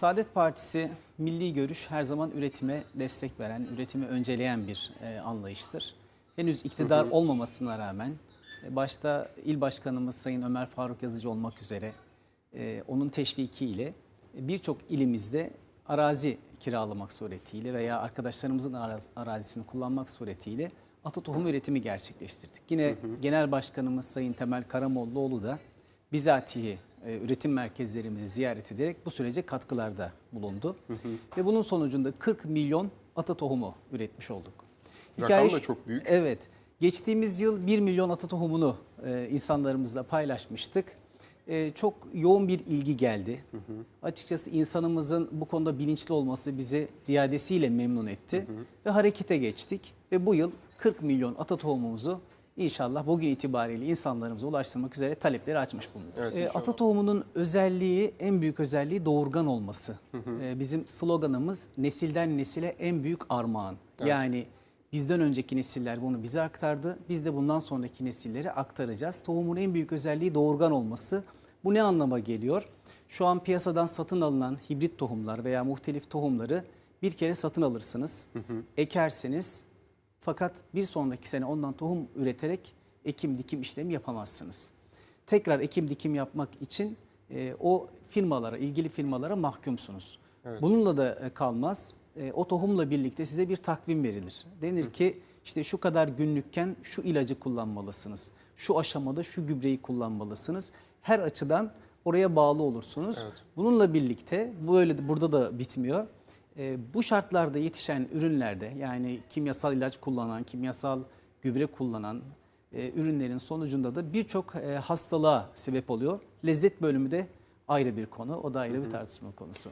Saadet Partisi milli görüş her zaman üretime destek veren, üretimi önceleyen bir e, anlayıştır. Henüz iktidar olmamasına rağmen e, başta il başkanımız Sayın Ömer Faruk Yazıcı olmak üzere e, onun teşvikiyle birçok ilimizde arazi kiralamak suretiyle veya arkadaşlarımızın araz- arazisini kullanmak suretiyle ata tohum üretimi gerçekleştirdik. Yine Genel Başkanımız Sayın Temel Karamollaoğlu da bizatihi e, üretim merkezlerimizi ziyaret ederek bu sürece katkılarda bulundu. Ve bunun sonucunda 40 milyon ata tohumu üretmiş olduk. Rakam da çok büyük. Evet. Geçtiğimiz yıl 1 milyon ata tohumunu e, insanlarımızla paylaşmıştık. E, çok yoğun bir ilgi geldi. Açıkçası insanımızın bu konuda bilinçli olması bizi ziyadesiyle memnun etti. Ve harekete geçtik. Ve bu yıl 40 milyon ata tohumumuzu inşallah bugün itibariyle insanlarımıza ulaştırmak üzere talepleri açmış bulunuyoruz. Evet, E, ata tohumunun özelliği, en büyük özelliği doğurgan olması. E, bizim sloganımız nesilden nesile en büyük armağan. Yani bizden önceki nesiller bunu bize aktardı. Biz de bundan sonraki nesillere aktaracağız. Tohumun en büyük özelliği doğurgan olması. Bu ne anlama geliyor? Şu an piyasadan satın alınan hibrit tohumlar veya muhtelif tohumları bir kere satın alırsınız, ekersiniz. Fakat bir sonraki sene ondan tohum üreterek ekim dikim işlemi yapamazsınız. Tekrar ekim dikim yapmak için e, o firmalara, ilgili firmalara mahkumsunuz. Bununla da e, kalmaz. E, o tohumla birlikte size bir takvim verilir. Denir ki işte şu kadar günlükken şu ilacı kullanmalısınız. Şu aşamada şu gübreyi kullanmalısınız. Her açıdan oraya bağlı olursunuz. Evet. Bununla birlikte bu öyle burada da bitmiyor. E, bu şartlarda yetişen ürünlerde yani kimyasal ilaç kullanan, kimyasal gübre kullanan e, ürünlerin sonucunda da birçok e, hastalığa sebep oluyor. Lezzet bölümü de ayrı bir konu. O da ayrı bir tartışma konusu.